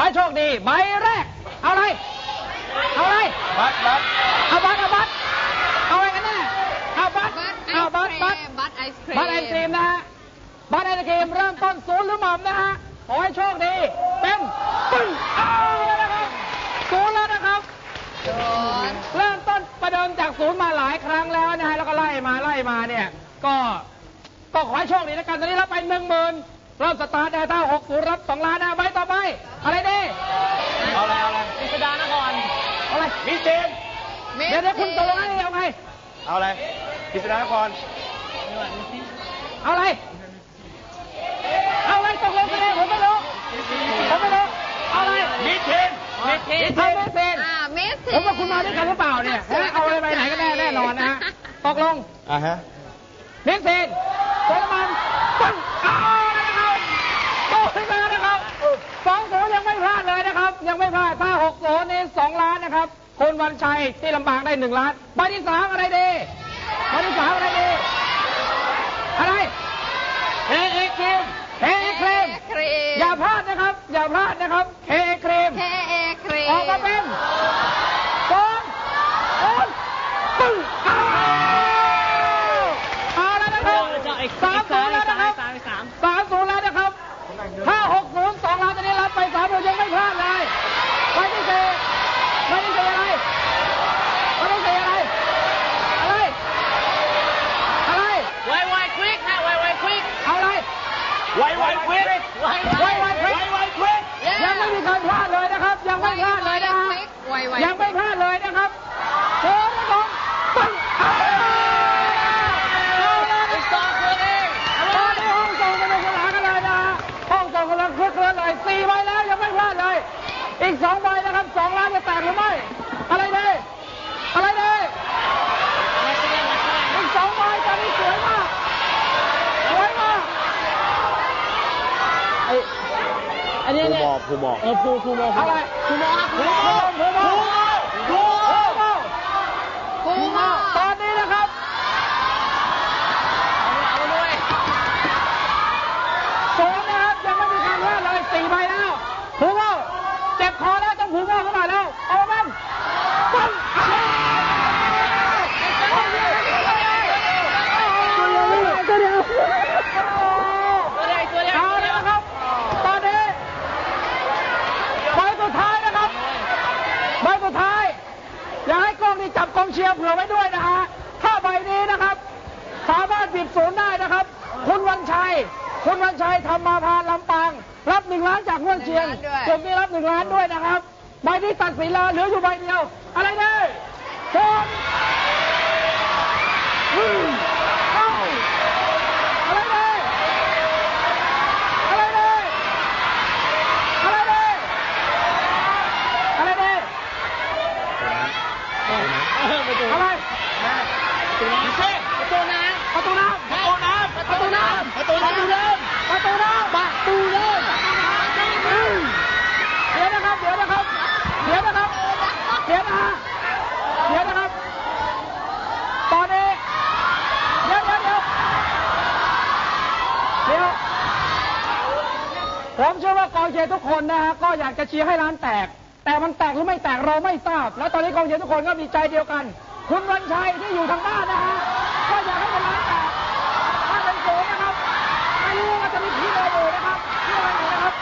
อให้โชคดี ใบแรก เอาอะไร เอาอะไร บัตรบัตรเอาบัตรเอาบัตรเอาอะไรกันแน่เอาบัตรบัตรไอเอาศบัตรครีบัตรมบัตรไอศครีมบัตรไอศครีมนะฮะบัตรไอศครีมเริ่มต้นศูนย์หรือหม่ำนะฮะขอให้โชคดีเป็นปึ้งเอาแล้วนะครับศูนย์แล้วนะครับศูนย์เริ่มต้นประเดิมจากศูนย์มาหลายครั้งแล้วนะฮะแล้วก็ไล่มาไล่มาเนี่ย ก็ก็ขอให้โชคดีแล้วกันตอนนี้รับไปหนึ่งหมื่น เริ่มสตาร์ทได้ถ้าหกศูนย์รับสองล้านนะใบต่อไป อะไรดีเอาอะไรเอาอะไรพิสดารนครอะไรมิสเตนมิสเดี๋ยวเดี๋ยวคุณตกลงให้เอาไง เอาอะไรพิษณุนครเอาอะไร เอาอะไรตกลงกันเลยผมไม่รู้ผมไม่รู้เอาอะไรมิสเทนมิสเทนเอามิสเทนอ่ามิสผมว่าคุณมาด้วยกันหรือเปล่าเนี่ยฮะเอาอะไรไปไหนกันแน่แน่นอนนะฮะตกลงอะฮะมิสเทนโซลมันปึ้งเอาแล้วนะครับโตขึ้นมานะครับสองโยังไม่พลาดเลยนะครับ ยังไม่พลาดถ้าหกโนี่สองล้านนะครับคุณวันชัยที่ลำบากได้หนึ่งล้านใบที่สามอะไรดีใบที่สามอะไรดี อะไรเอเอครีมเอเอครีมครีมอย่าพลาดนะครับ อย่าพลาดนะครับเอเอครีมเคเอครีมออกมาเป็นสองโอนปึ้งอ้าวเอาแล้วนะครับสามศูนย์แล้วนะครับสามศูนย์แล้วนะครับถ้าหกศูนย์สองล้านตอนนี้รับไปสามศูนย์ยังไม่พลาดเลยไปที่สี่ไปที่สี่อะไรไปที่สี่อะไร อะไร อะไร ไวไวควิกฮะไวไวควิก เอาอะไร ไวไวควิก ไว ไวไวค ไว วิก ไวควิก ยังไม่มีใครพลาดเลยนะครับ ยังไม่พลาดเลยนะฮะยังไม่พลาดเลยนะครับโค้งสองปึ้งเอาเลยอีกสอง อันนี้ภูเนี่ยมอภูมอเออภูภูโม อะไร ภูโมครับ ภูโมภูโมภูโมภูโมตอนนี้นะครับ เอาด้วย สองนะครับยังไม่มีการพลาดเลยสี่ใบแล้วผูโม่เจ็บคอแล้วต้องผูโม่เข้ามาแล้วเอามันปั้งอ้าวตัวเดียวตัวเดียว ตัวใหญ่ตัวใหญ่ เอาแล้วนะครับ ตอนนี้ใบสุดท้ายนะครับใบสุดท้าย อย่าให้กล้องนี่ จับกองเชียร์เผื่อไว้ด้วยนะฮะถ้าใบนี้นะครับ สามารถปิดศูนย์ได้นะครับ คุณวันชัย คุณวันชัยทำมาพานลำปาง รับหนึ่งล้านจากห้วยเชียงจบนี้รับหนึ่งล้านด้วยนะครับ ใบนี้ตัดสินแล้วเหลืออยู่ใบเดียว อะไรเนี่ยชน ผมเชื่อว่ากองเชียร์ทุกคนนะฮะก็อยากจะเชียร์ให้ร้านแตก แต่มันแตกหรือไม่แตกเราไม่ทราบ แล้วตอนนี้กองเชียร์ทุกคนก็มีใจเดียวกัน คุณวันชัยที่อยู่ทางด้านนะฮะก็อยากให้เป็นร้านแตกถ้าเป็นโสนะครับไม่รู้ว่าจะมีพี่โดไรอยู่นะครับพี่อะไรอนะครับ